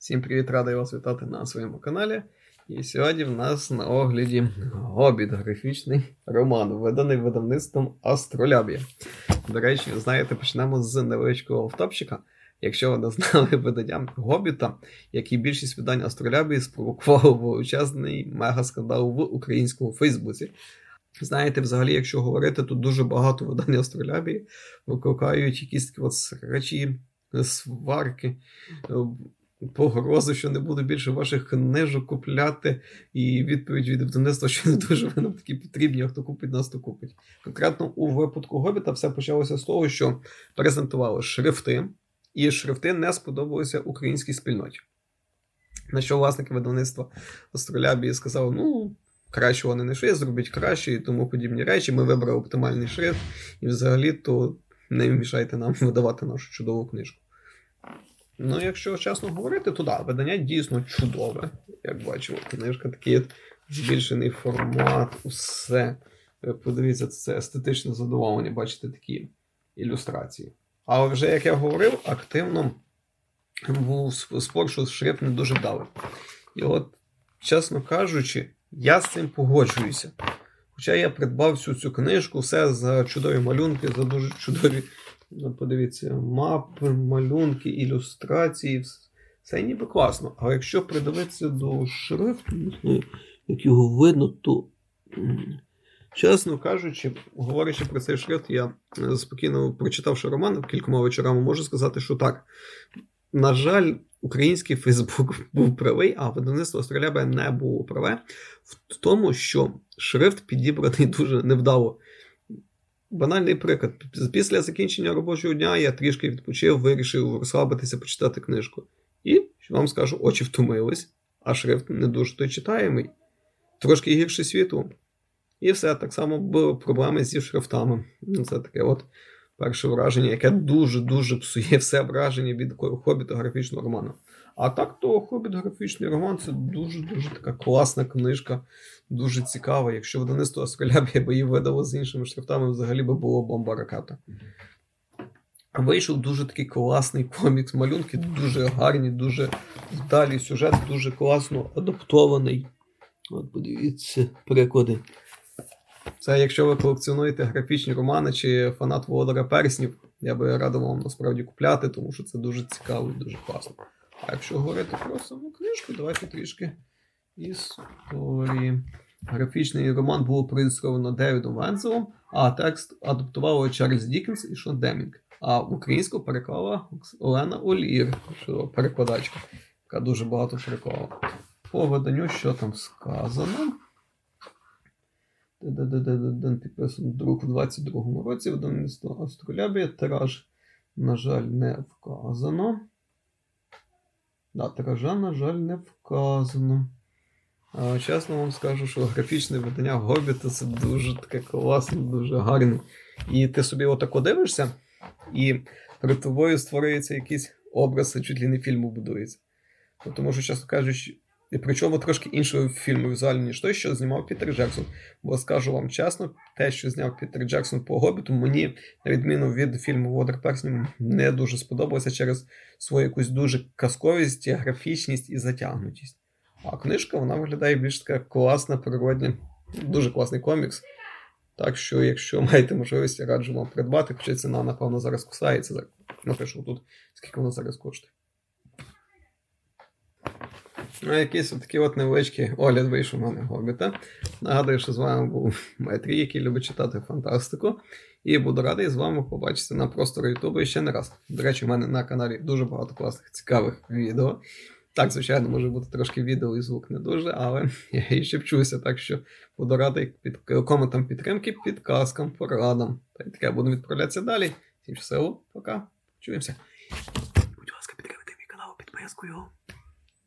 Всім привіт, радий вас вітати на своєму каналі. І сьогодні в нас на огляді Гобіт, графічний роман, виданий видавництвом Астролябія. До речі, знаєте, почнемо з невеличкого автопчика. Якщо ви не знали видання Гобіта, як і більшість видань Астролябії спровокувало величезний мегаскандал в українському Фейсбуці. Знаєте, взагалі, якщо говорити, тут дуже багато видань Астролябії викликають якісь такі от речі, сварки, погрози, що не буду більше ваших книжок купляти, і відповідь від видавництва, що не дуже нам такі потрібні, а хто купить нас, то купить. Конкретно у випадку Гобіта все почалося з того, що презентували шрифти, і шрифти не сподобалися українській спільноті. На що власники видавництва Астролябії сказали: ну. Краще вони не шрифт, зробіть краще і тому подібні речі. Ми вибрали оптимальний шрифт, і взагалі то не мішайте нам видавати нашу чудову книжку. Ну, якщо чесно говорити, то да, видання дійсно чудове. Як бачимо, книжка такий збільшений формат, усе. Подивіться, це естетичне задоволення, бачите такі ілюстрації. Але вже, як я говорив, активно був спор, що шрифт не дуже вдалий. І от, чесно кажучи, я з цим погоджуюся. Хоча я придбав всю цю книжку, все за чудові малюнки, за дуже чудові, подивіться, мапи, малюнки, ілюстрації, все ніби класно. Але якщо придивитися до шрифту, як його видно, то, чесно кажучи, говорячи про цей шрифт, я е, спокійно прочитавши роман кількома вечорами, можу сказати, що так. На жаль, український Фейсбук був правий, а видавництво Астролябія не було праве в тому, що шрифт підібраний дуже невдало. Банальний приклад. Після закінчення робочого дня я трішки відпочив, вирішив розслабитися, почитати книжку. І, що вам скажу, очі втомились, а шрифт не дуже той читаємий, трошки гірше світу. І все, так само були проблеми зі шрифтами. Це таке от перше враження, яке дуже-дуже псує все враження від хобіта графічного роману. А так, то хобіт графічний роман це дуже-дуже така класна книжка, дуже цікава. Якщо видавництво Астролябія би її видало з іншими шрифтами, взагалі би було бомба ракета. Вийшов дуже такий класний комікс. Малюнки дуже гарні, дуже вдалі сюжет, дуже класно адаптований. От подивіться, приклади. Це якщо ви колекціонуєте графічні романи чи фанат Володара Перснів, я би радив вам насправді купляти, тому що це дуже цікаво і дуже класно. А якщо говорити про саму книжку, давайте трішки історії. Графічний роман було проілюстровано Девідом Вензелом, а текст адаптували Чарльз Дікенс і Шон Демінг. А українську переклала Олена Олір, перекладачка, яка дуже багато переклала. По виданню, що там сказано. Підписано друк у 22-му році видавництво Астролябія. Тираж, на жаль, не вказано. Да, тиража, на жаль, не вказано. А, чесно вам скажу, що графічне видання Гобіта це дуже таке класне, дуже гарне. І ти собі отако дивишся, і перед тобою створюється якийсь образ, чуть ли не фільму будується. Тому що, чесно кажучи, і причому трошки іншого фільму візуально, ніж той, що знімав Пітер Джексон. Бо скажу вам чесно, те, що зняв Пітер Джексон по Гобіту, мені, на відміну від фільму Водер Перснів, не дуже сподобалося через свою якусь дуже казковість, графічність і затягнутість. А книжка вона виглядає більш така класна, природня, дуже класний комікс. Так що, якщо маєте можливість, я раджу вам придбати, хоча ціна, напевно, зараз кусається. Напишу тут, скільки вона зараз коштує. Ну, якийсь такий от невеличкий огляд вийшов у мене Гобіта. Нагадую, що з вами був Метрій, який любить читати фантастику. І буду радий з вами побачитися на просторі Ютубу ще не раз. До речі, у мене на каналі дуже багато класних, цікавих відео. Так, звичайно, може бути трошки відео і звук не дуже, але я і ще вчуся, так що буду радий під коментам підтримки, підказкам, порадам. Та й таке буду відправлятися далі. Всім щасливо, пока. Чуємося. Будь ласка, підтримайте мій канал підпискою.